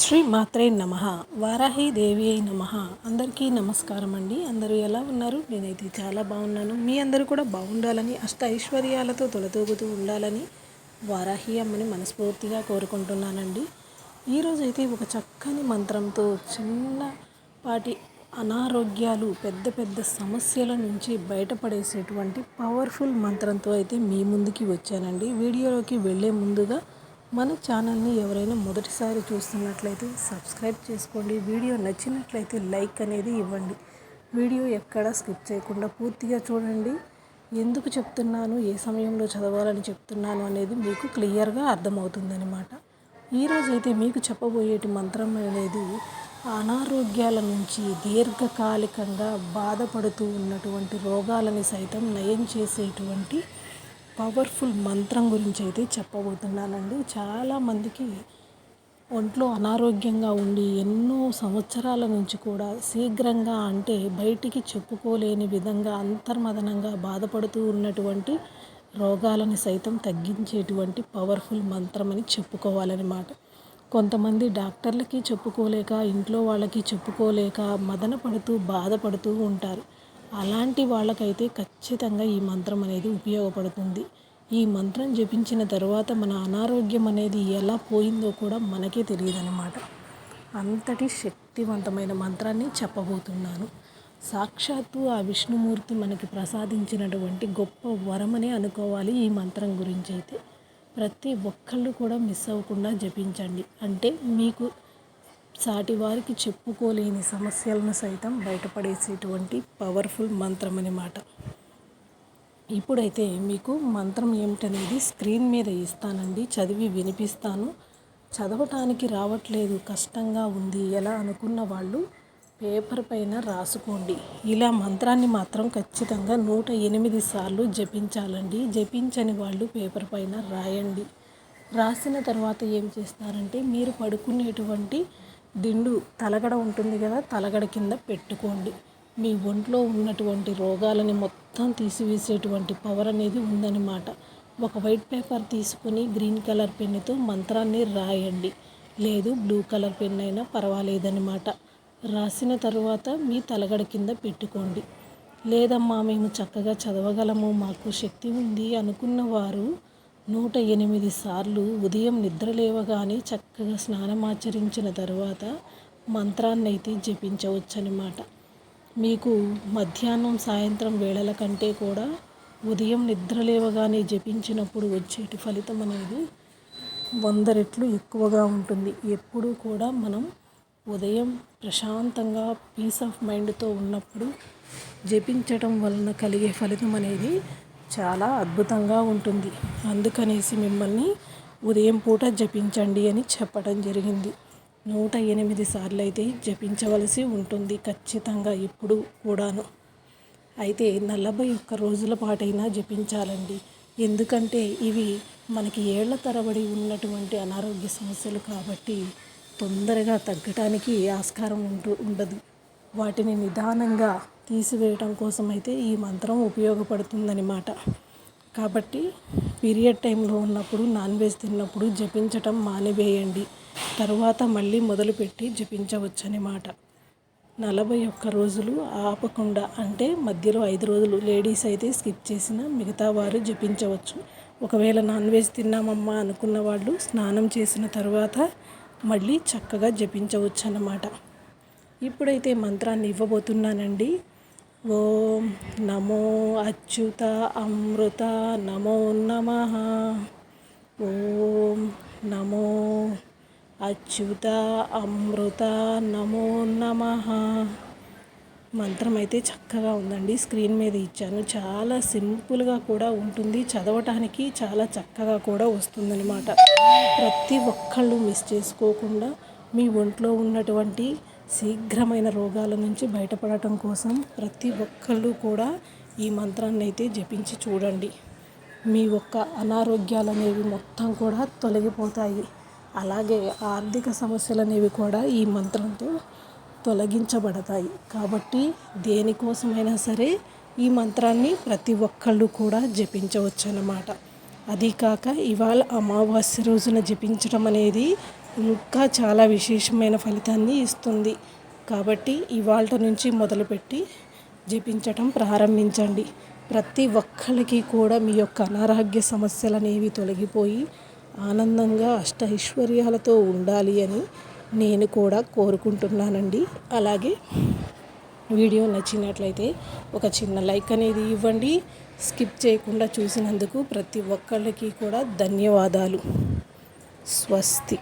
శ్రీ మాత్రే నమ. వారాహి దేవి అయి నమ. అందరికీ నమస్కారం అండి. అందరూ ఎలా ఉన్నారు? నేనైతే చాలా బాగున్నాను. మీ అందరూ కూడా బాగుండాలని అష్ట ఐశ్వర్యాలతో తొలతూగుతూ ఉండాలని వారాహి అమ్మని మనస్ఫూర్తిగా కోరుకుంటున్నానండి. ఈరోజు అయితే ఒక చక్కని మంత్రంతో చిన్నపాటి అనారోగ్యాలు పెద్ద పెద్ద సమస్యల నుంచి బయటపడేసేటువంటి పవర్ఫుల్ మంత్రంతో అయితే మీ ముందుకి వచ్చానండి. వీడియోలోకి వెళ్ళే ముందుగా మన ఛానల్ని ఎవరైనా మొదటిసారి చూస్తున్నట్లయితే సబ్స్క్రైబ్ చేసుకోండి. వీడియో నచ్చినట్లయితే లైక్ అనేది ఇవ్వండి. వీడియో ఎక్కడ స్కిప్ చేయకుండా పూర్తిగా చూడండి. ఎందుకు చెప్తున్నాను ఏ సమయంలో చదవాలని చెప్తున్నాను అనేది మీకు క్లియర్గా అర్థమవుతుందనమాట ఈరోజు అయితే మీకు చెప్పబోయేటి మంత్రం అనేది అనారోగ్యాల నుంచి దీర్ఘకాలికంగా బాధపడుతూ ఉన్నటువంటి రోగాలని సైతం నయం చేసేటువంటి పవర్ఫుల్ మంత్రం గురించి అయితే చెప్పబోతున్నానండి చాలామందికి ఒంట్లో అనారోగ్యంగా ఉండి ఎన్నో సంవత్సరాల నుంచి కూడా శీఘ్రంగా అంటే బయటికి చెప్పుకోలేని విధంగా అంతర్మదనంగా బాధపడుతూ ఉన్నటువంటి రోగాలని సైతం తగ్గించేటువంటి పవర్ఫుల్ మంత్రం అని చెప్పుకోవాలన్నమాట. కొంతమంది డాక్టర్లకి చెప్పుకోలేక ఇంట్లో వాళ్ళకి చెప్పుకోలేక మదన పడుతూ బాధపడుతూ ఉంటారు. అలాంటి వాళ్ళకైతే ఖచ్చితంగా ఈ మంత్రం అనేది ఉపయోగపడుతుంది. ఈ మంత్రం జపించిన తర్వాత మన అనారోగ్యం అనేది ఎలా పోయిందో కూడా మనకే తెలియదు అనమాట అంతటి శక్తివంతమైన మంత్రాన్ని చెప్పబోతున్నాను. సాక్షాత్తు ఆ విష్ణుమూర్తి మనకి ప్రసాదించినటువంటి గొప్ప వరమనే అనుకోవాలి ఈ మంత్రం గురించి అయితే. ప్రతి ఒక్కళ్ళు కూడా మిస్ అవ్వకుండా జపించండి. అంటే మీకు సాటి వారికి చెప్పుకోలేని సమస్యలను సైతం బయటపడేసేటువంటి పవర్ఫుల్ మంత్రం అన్నమాట ఇప్పుడైతే మీకు మంత్రం ఏమిటనేది స్క్రీన్ మీద ఇస్తానండి. చదివి వినిపిస్తాను. చదవటానికి రావట్లేదు కష్టంగా ఉంది ఎలా అనుకున్న వాళ్ళు పేపర్ పైన రాసుకోండి. ఇలా మంత్రాన్ని మాత్రం ఖచ్చితంగా నూట ఎనిమిది సార్లు జపించాలండి. జపించని వాళ్ళు పేపర్ పైన రాయండి. రాసిన తర్వాత ఏం చేస్తారంటే మీరు పడుకునేటువంటి దిండు తలగడ ఉంటుంది కదా తలగడ కింద పెట్టుకోండి. మీ ఒంట్లో ఉన్నటువంటి రోగాలని మొత్తం తీసివేసేటువంటి పవర్ అనేది ఉందన్నమాట. ఒక వైట్ పేపర్ తీసుకుని గ్రీన్ కలర్ పెన్నుతో మంత్రాన్ని రాయండి. లేదు బ్లూ కలర్ పెన్ అయినా పర్వాలేదన్నమాట. రాసిన తర్వాత మీ తలగడ కింద పెట్టుకోండి. లేదమ్మా మేము చక్కగా చదవగలము మాకు శక్తి ఉంది అనుకున్న వారు నూట ఎనిమిది సార్లు ఉదయం నిద్ర లేవగానే చక్కగా స్నానమాచరించిన తర్వాత మంత్రాన్నైతే జపించవచ్చనమాట మీకు మధ్యాహ్నం సాయంత్రం వేళల కంటే కూడా ఉదయం నిద్ర లేవగానే జపించినప్పుడు వచ్చేటి ఫలితం అనేది వంద రెట్లు ఎక్కువగా ఉంటుంది. ఎప్పుడూ కూడా మనం ఉదయం ప్రశాంతంగా పీస్ ఆఫ్ మైండ్తో ఉన్నప్పుడు జపించటం వలన కలిగే ఫలితం అనేది చాలా అద్భుతంగా ఉంటుంది. అందుకనేసి మిమ్మల్ని ఉదయం పూట జపించండి అని చెప్పడం జరిగింది. నూట ఎనిమిది సార్లు అయితే జపించవలసి ఉంటుంది ఖచ్చితంగా ఇప్పుడు కూడాను. అయితే నలభై ఒక్క రోజుల పాటైనా జపించాలండి. ఎందుకంటే ఇవి మనకి ఏళ్ళ తరబడి ఉన్నటువంటి అనారోగ్య సమస్యలు కాబట్టి తొందరగా తగ్గటానికి ఆస్కారం ఉంటూ ఉండదు. వాటిని నిదానంగా తీసివేయటం కోసం అయితే ఈ మంత్రం ఉపయోగపడుతుందన్నమాట కాబట్టి పీరియడ్ టైంలో ఉన్నప్పుడు నాన్ వెజ్ తిన్నప్పుడు జపించటం మానివేయండి. తరువాత మళ్ళీ మొదలుపెట్టి జపించవచ్చు అన్నమాట నలభై ఒక్క రోజులు ఆపకుండా అంటే మధ్యలో ఐదు రోజులు లేడీస్ అయితే స్కిప్ చేసిన మిగతా వారు జపించవచ్చు. ఒకవేళ నాన్ వెజ్ తిన్నామమ్మా అనుకున్న వాళ్ళు స్నానం చేసిన తర్వాత మళ్ళీ చక్కగా జపించవచ్చు అన్నమాట ఇప్పుడైతే మంత్రాన్ని ఇవ్వబోతున్నానండి. ఓం నమో అచ్యుత అమృత నమో నమ. ఓం నమో అచ్యుత అమృత నమో నమ. మంత్రం అయితే చక్కగా ఉందండి. స్క్రీన్ మీద ఇచ్చాను. చాలా సింపుల్గా కూడా ఉంటుంది. చదవటానికి చాలా చక్కగా కూడా వస్తుందన్నమాట. ప్రతి ఒక్కళ్ళు మిస్ చేసుకోకుండా మీ ఒంట్లో ఉన్నటువంటి శీఘ్రమైన రోగాల నుంచి బయటపడటం కోసం ప్రతి ఒక్కళ్ళు కూడా ఈ మంత్రాన్ని అయితే జపించి చూడండి. మీ ఒక్క అనారోగ్యాలు అనేవి మొత్తం కూడా తొలగిపోతాయి. అలాగే ఆర్థిక సమస్యలు అనేవి కూడా ఈ మంత్రంతో తొలగించబడతాయి. కాబట్టి దేనికోసమైనా సరే ఈ మంత్రాన్ని ప్రతి ఒక్కళ్ళు కూడా జపించవచ్చు అన్నమాట అదీ కాక ఇవాళ అమావాస్య రోజున జపించడం అనేది ఇంకా చాలా విశేషమైన ఫలితాన్ని ఇస్తుంది. కాబట్టి ఇవాళ నుంచి మొదలుపెట్టి జపించటం ప్రారంభించండి. ప్రతి ఒక్కరికి కూడా మీ యొక్క అనారోగ్య సమస్యలు అనేవి తొలగిపోయి ఆనందంగా అష్ట ఐశ్వర్యాలతో ఉండాలి అని నేను కూడా కోరుకుంటున్నానండి. అలాగే వీడియో నచ్చినట్లయితే ఒక చిన్న లైక్ అనేది ఇవ్వండి. స్కిప్ చేయకుండా చూసినందుకు ప్రతి ఒక్కళ్ళకి కూడా ధన్యవాదాలు. స్వస్తి.